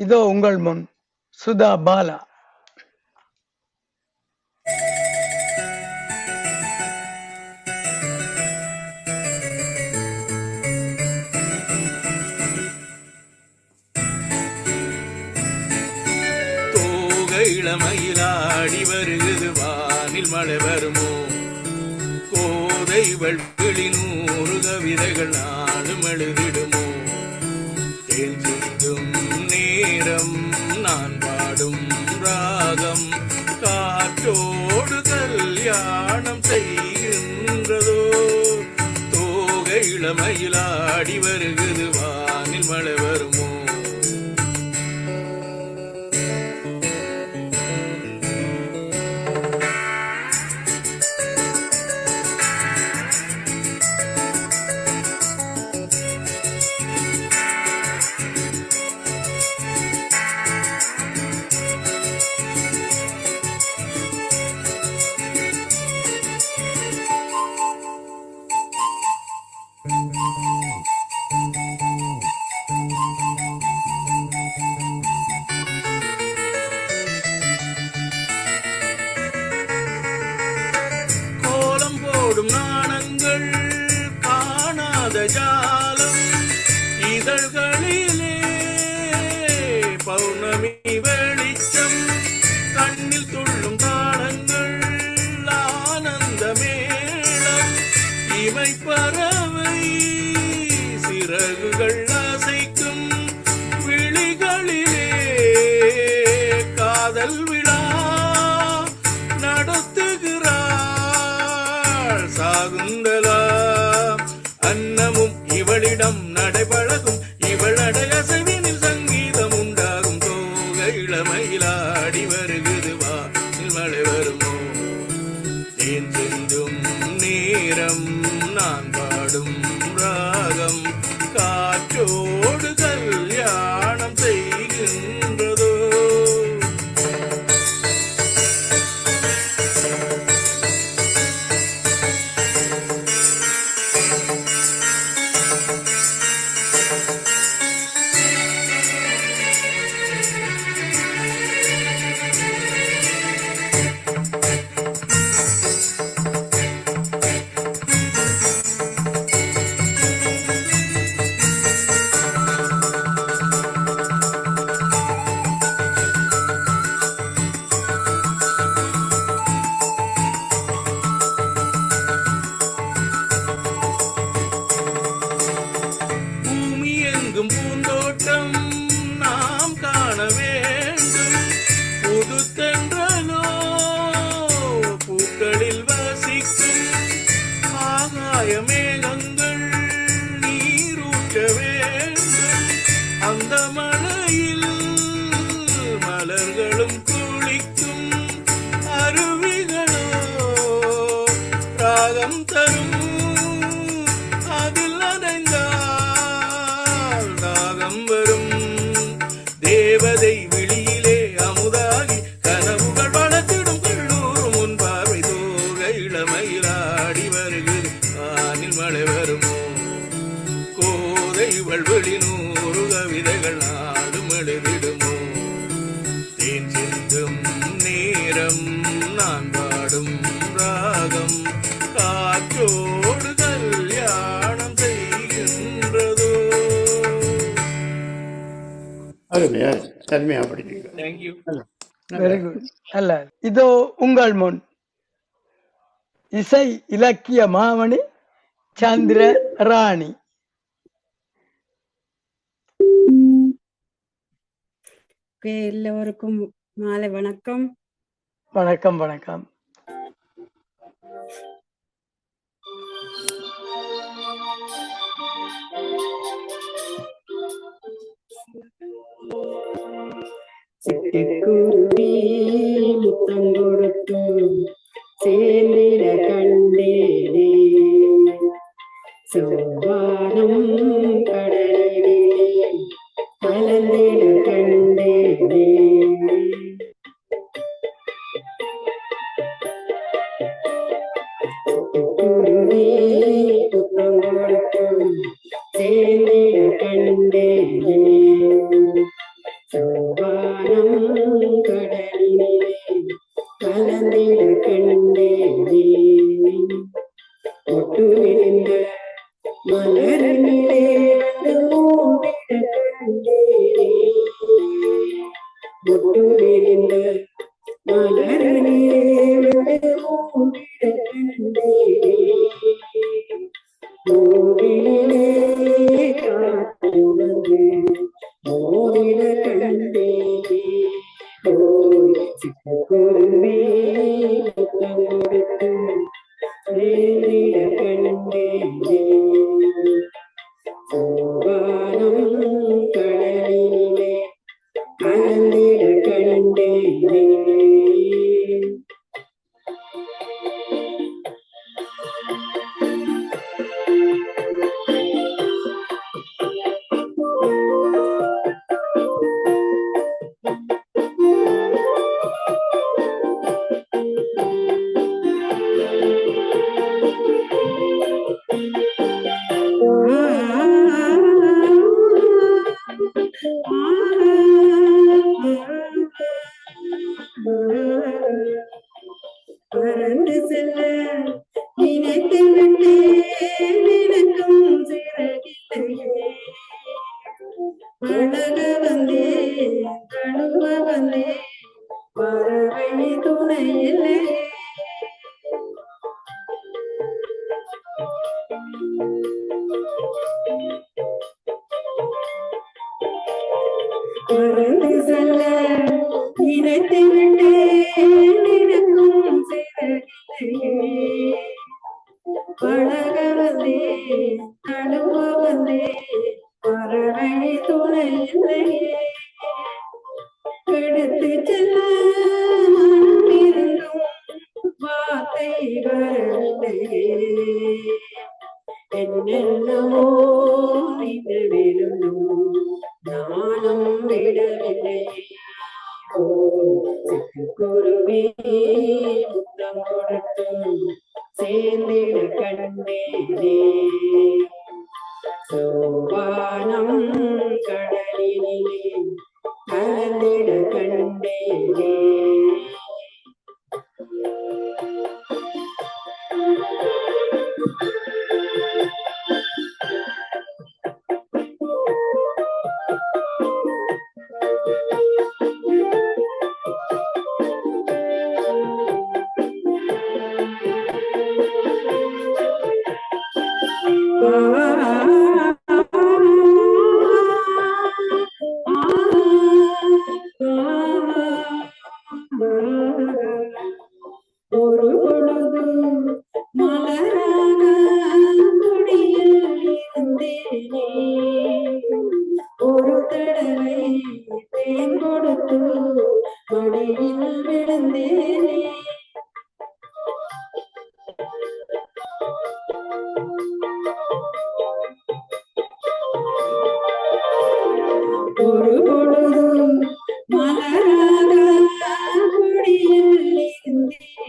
இதோ உங்கள் முன் சுதா பாலா. இளமயிலாடி வருகிறது வானில் மழை வருமோ? கோதை வெள்ளிளி நூறு கவிதைகள் நாளும் எழுதிடுமோ தேல் செய்தும் நேரம் நான் பாடும் ராகம் காற்றோடு கல்யாணம் செய்கின்றதோ. தோகை இளமையிலாடி வருகிறது அழகுகள் அருமையா அருமையா படிச்சீங்க வெரி குட் அல்ல இதோ உங்கள் முன். இசை இலக்கிய மாமணி சந்திர ராணி. எல்லோருக்கும் மாலை வணக்கம். வணக்கம் வணக்கம். つけてくるり തൊട്ടുവിളിന്റെ മലരണ്ടേ മൂന്നിട കണ്ടേ തൊട്ടുവിളി Perendi sille, பழகவதே நடுவவதே பரணை துணையே எடுத்து செல்ல இருந்தும் வார்த்தை வரலே என்னென்னவோ சோபானம் கடலினிலே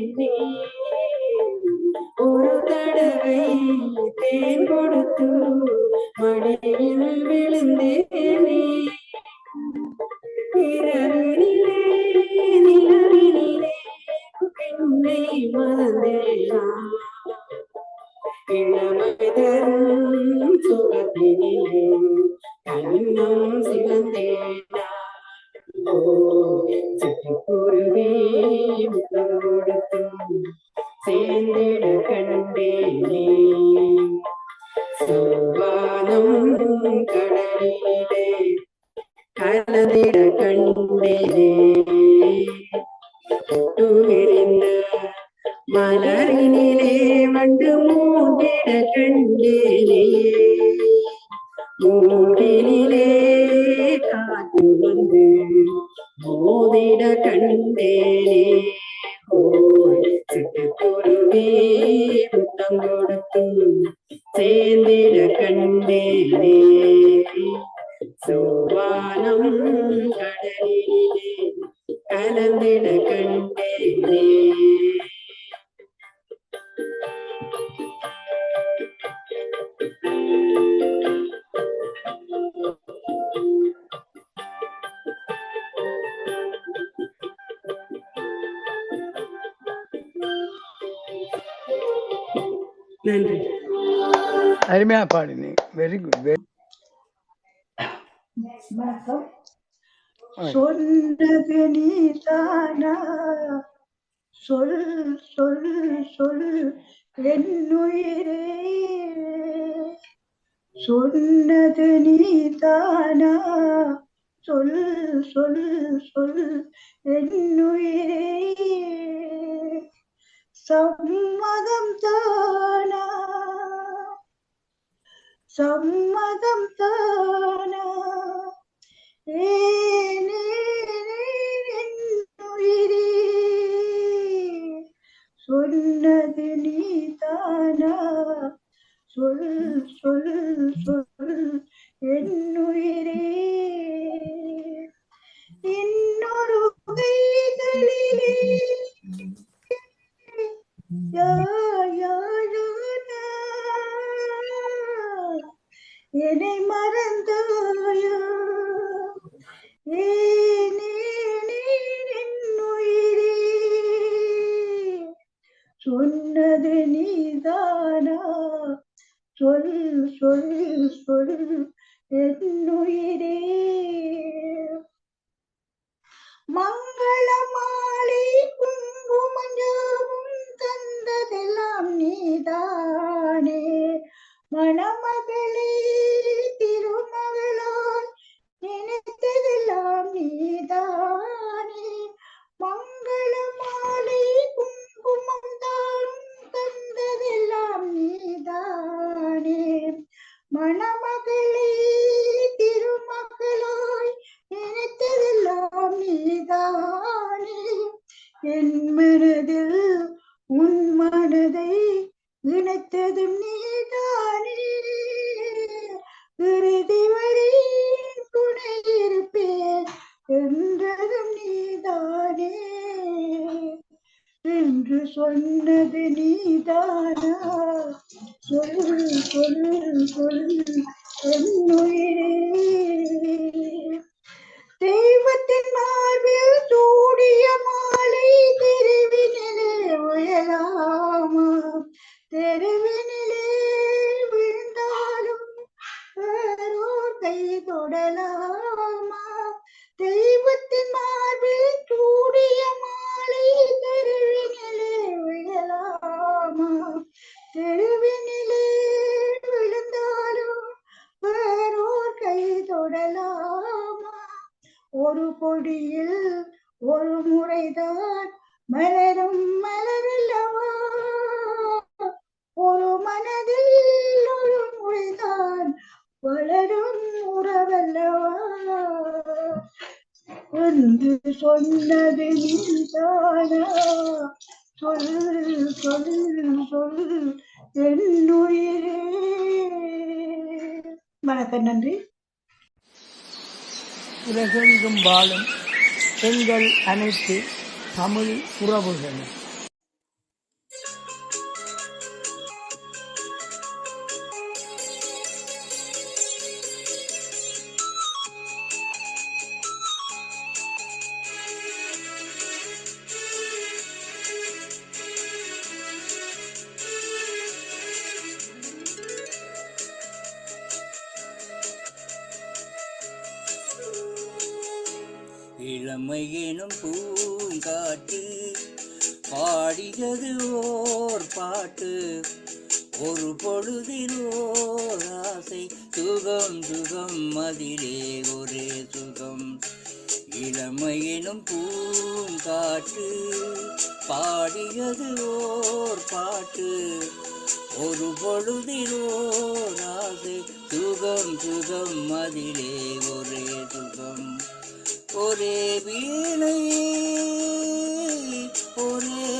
என்னே ஒரு தடவை தேன் கொடுத்து வானம் கடலிலே கலந்திட கண்டே വാനം കടലിലെ കലന്നിട കണ്ടേ நன்றி அருமையா பாடுனீங்க வெரி குட் வெரி வணக்கம். சொன்னது நீதானா? சொல் சொல் சொல் என்னுயிரே சொன்னது நீதானா? சொல் சொல் சொல் என்னுயிரே சம்மதம் தானா? சம்மதம் தானா? சொன்னது நீ தானா சொல் சொல் சொல் என்னுயிரே இன்னொரு கைகளிலே என்னை மறந்தாயா? சொன்னது நீதானா சொல் சொல் சொல் என்னுயிரே மங்கள மாலை குங்குமஞ்சாவும் தந்ததெல்லாம் நீதானே மணமகளே திருமகளான் நினைத்ததெல்லாம் நீதானே. மங்கள மாலை குங்குமம் தானும் தந்ததெல்லாம் நீதானே. மணமகளே திருமகளாய் நினைத்ததெல்லாம் நீதானே. என் மனதில் உன் மனதை இணைத்ததும் நீ തെരുവിനെ வளரும் உறவல்லவா? வந்து சொன்னது நீதானா? சொல் சொல் சொல் என்னுயிரே வணக்கம் நன்றி. உலகெங்கும் வாழும் பெண்கள் அனைத்து தமிழ் உறவுகள் இளமை பூங்காட்டு பாடியது ஓர் பாட்டு. ஒரு பொழுதில் ஓர் ஆசை சுகம் சுகம் அதிலே ஒரே சுகம். இளமை எனும் பூங்காட்டு பாடியது ஓர் பாட்டு. ஒரு பொழுதில் ஓர் ஆசை சுகம் சுகம் அதிலே ஒரே ஒரே வீணை ஒரே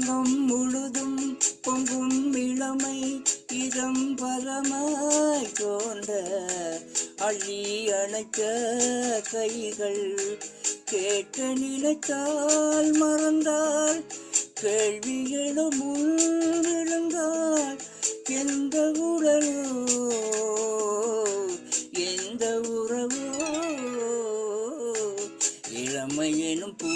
உலகம் முழுதும் பொங்கும் இளமை இதம் பரமாய் தோன்ற அள்ளி அணைக்க கைகள் கேட்க நினைத்தால் மறந்தால் கேள்வி எழும் விழுந்தால் எந்த உடலோ எந்த உறவோ? இளமை எனும் பூ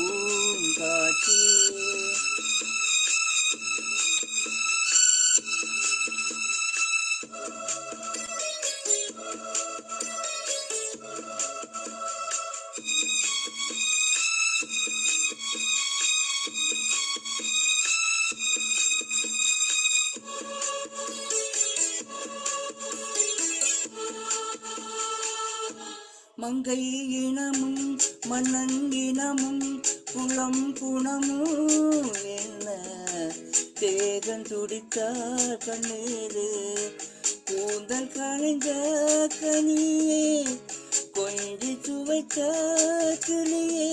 தேகன் துடித்தார் கண்ணீரு கூந்தல் களைஞ்ச கனியே கொஞ்சி சுவைத்த கிளியே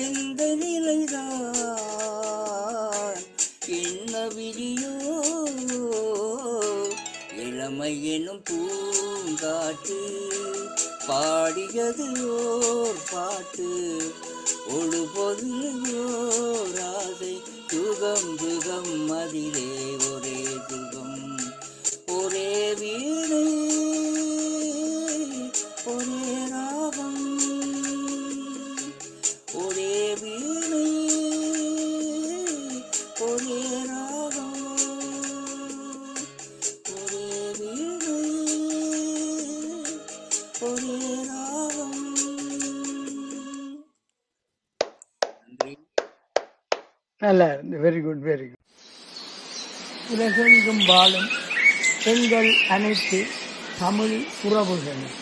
எந்த நிலைதான் என்ன விதியோ? இளமை எனும் பூங்காட்டு பாடியது ஓர் பாட்டு ஒழு பொருள் ஓராதை சுகம் சுகம் அதிலே ஒரே சுகம் நல்லா இருந்து வெரி குட் வெரி குட் உலகெங்கும் வாழும் பெண்கள் அனைத்து தமிழ் உறவுகளும்.